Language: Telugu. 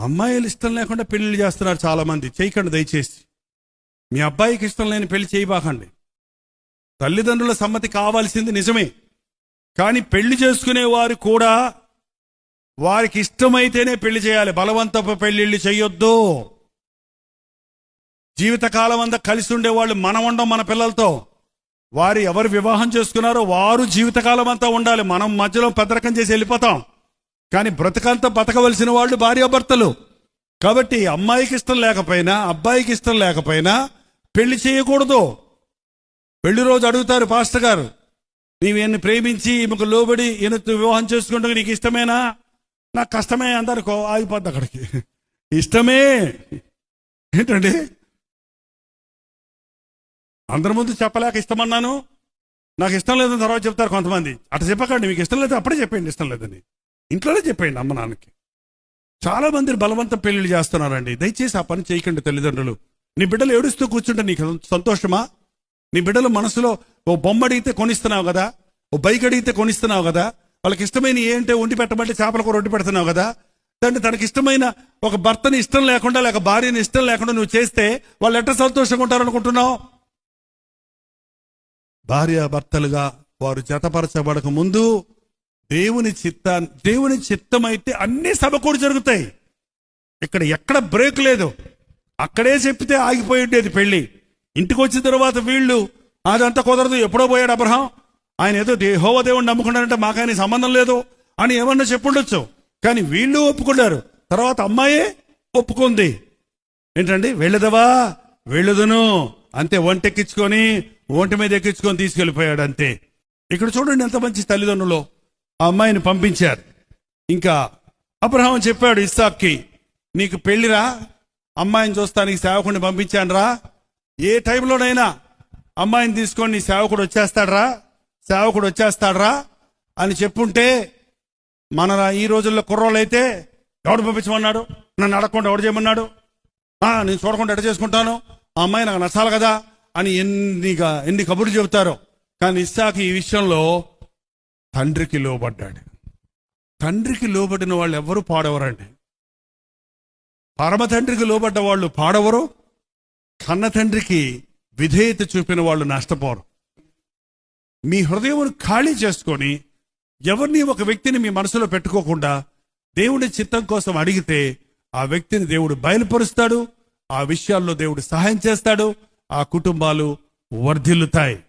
అమ్మాయిలు ఇష్టం లేకుండా పెళ్ళిళ్ళు చేస్తున్నారు చాలామంది. చేయకండి దయచేసి. మీ అబ్బాయికి ఇష్టం లేని పెళ్ళి చేయబాకండి. తల్లిదండ్రుల సమ్మతి కావాల్సింది నిజమే. కానీ పెళ్ళి చేసుకునే వారు కూడా వారికి ఇష్టమైతేనే పెళ్ళి చేయాలి. బలవంతపు పెళ్ళిళ్ళు చేయొద్దు. జీవితకాలం అంతా కలిసి ఉండేవాళ్ళు మనం ఉండం మన పిల్లలతో. వారు ఎవరు వివాహం చేసుకున్నారో వారు జీవితకాలం అంతా ఉండాలి. మనం మధ్యలో పెద్దరకం చేసి వెళ్ళిపోతాం. కానీ బ్రతకంతా బతకవలసిన వాళ్ళు భార్యాభర్తలు. కాబట్టి అమ్మాయికి ఇష్టం లేకపోయినా అబ్బాయికి ఇష్టం లేకపోయినా పెళ్ళి చేయకూడదు. పెళ్ళి రోజు అడుగుతారు పాస్టర్ గారు నీవు ప్రేమించి ఈమెకు లోబడి ఈయన వివాహం చేసుకుంటే నీకు ఇష్టమేనా? నాకు కష్టమే అందరికో ఆగిపోద్ది అక్కడికి. ఇష్టమే? ఏంటండి? అందరి ముందు చెప్పలేక ఇష్టమన్నాను. నాకు ఇష్టం లేదని తర్వాత చెప్తారు కొంతమంది. అట్లా చెప్పకండి మీకు ఇష్టం లేదు అప్పుడే చెప్పండి ఇష్టం లేదని. ఇంట్లోనే చెప్పేయండి అమ్మ నాన్నకి. చాలా మంది బలవంతం పెళ్ళిళ్ళు చేస్తున్నారండి. దయచేసి ఆ పని చేయకండి తల్లిదండ్రులు. నీ బిడ్డలు ఏడుస్తూ కూర్చుంటే నీకు సంతోషమా? నీ బిడ్డల మనసులో ఓ బొమ్మ అడిగితే కొనిస్తున్నావు కదా? ఓ బైక్ అడిగితే కొనిస్తున్నావు కదా? వాళ్ళకి ఇష్టమైన ఏంటంటే వండి పెట్టమంటే చేపల కూర వండి పెడుతున్నావు కదా? దాన్ని తనకి ఇష్టమైన ఒక భర్తని ఇష్టం లేకుండా లేక భార్యని ఇష్టం లేకుండా నువ్వు చేస్తే వాళ్ళు ఎట్ట సంతోషంగా ఉంటారనుకుంటున్నావు? భార్య భర్తలుగా వారు జతపరచబడక ముందు దేవుని చిత్తా దేవుని చిత్తం అయితే అన్ని సమకూడి జరుగుతాయి. ఇక్కడ ఎక్కడ బ్రేక్ లేదు. అక్కడే చెప్పితే ఆగిపోయి ఉండేది పెళ్ళి. ఇంటికి వచ్చిన తర్వాత వీళ్ళు అదంతా కుదరదు. ఎప్పుడో పోయాడు అబ్రహం. ఆయన ఏదో దేహోవ దేవుడు నమ్ముకున్నారంటే మాకు ఆయన సంబంధం లేదు అని ఏమన్నా చెప్పుండొచ్చు. కానీ వీళ్ళు ఒప్పుకున్నారు. తర్వాత అమ్మాయే ఒప్పుకుంది. ఏంటండి? వెళ్ళదవా? వెళ్ళదును. అంతే ఒంటెక్కించుకొని ఒంటి మీద ఎక్కించుకొని తీసుకెళ్ళిపోయాడు అంతే ఇక్కడ చూడండి ఎంత మంచి తల్లిదండ్రులు. ఆ అమ్మాయిని పంపించారు. ఇంకా అబ్రహాం చెప్పాడు ఇస్సాక్కి నీకు పెళ్ళిరా అమ్మాయిని చూస్తానికి సేవకుడిని పంపించానురా. ఏ టైంలోనైనా అమ్మాయిని తీసుకొని నీ సేవకుడు వచ్చేస్తాడరా? సేవకుడు వచ్చేస్తాడరా? అని చెప్పుంటే మన ఈ రోజుల్లో కుర్రోళ్ళు అయితే ఎవడు పంపించమన్నాడు? నన్ను అడగకుండా ఎవడు చేయమన్నాడు? నేను చూడకుండా ఎట చేసుకుంటాను? ఆ అమ్మాయి నాకు నచ్చాలి కదా? అని ఎన్నిగా ఎన్ని కబుర్లు చెబుతారో. కానీ ఇస్సాకి ఈ విషయంలో తండ్రికి లోబడ్డాడు. తండ్రికి లోబడిన వాళ్ళు ఎవరు పాడవరండి. పరమ తండ్రికి లోబడ్డ వాళ్ళు పాడవరు. కన్న తండ్రికి విధేయత చూపిన వాళ్ళు నష్టపోరు. మీ హృదయం ఖాళీ చేసుకొని ఎవరిని ఒక వ్యక్తిని మీ మనసులో పెట్టుకోకుండా దేవుడి చిత్తం కోసం అడిగితే ఆ వ్యక్తిని దేవుడు బయలుపరుస్తాడు. ఆ విషయాల్లో దేవుడు సహాయం చేస్తాడు. ఆ కుటుంబాలు వర్ధిల్లుతాయి.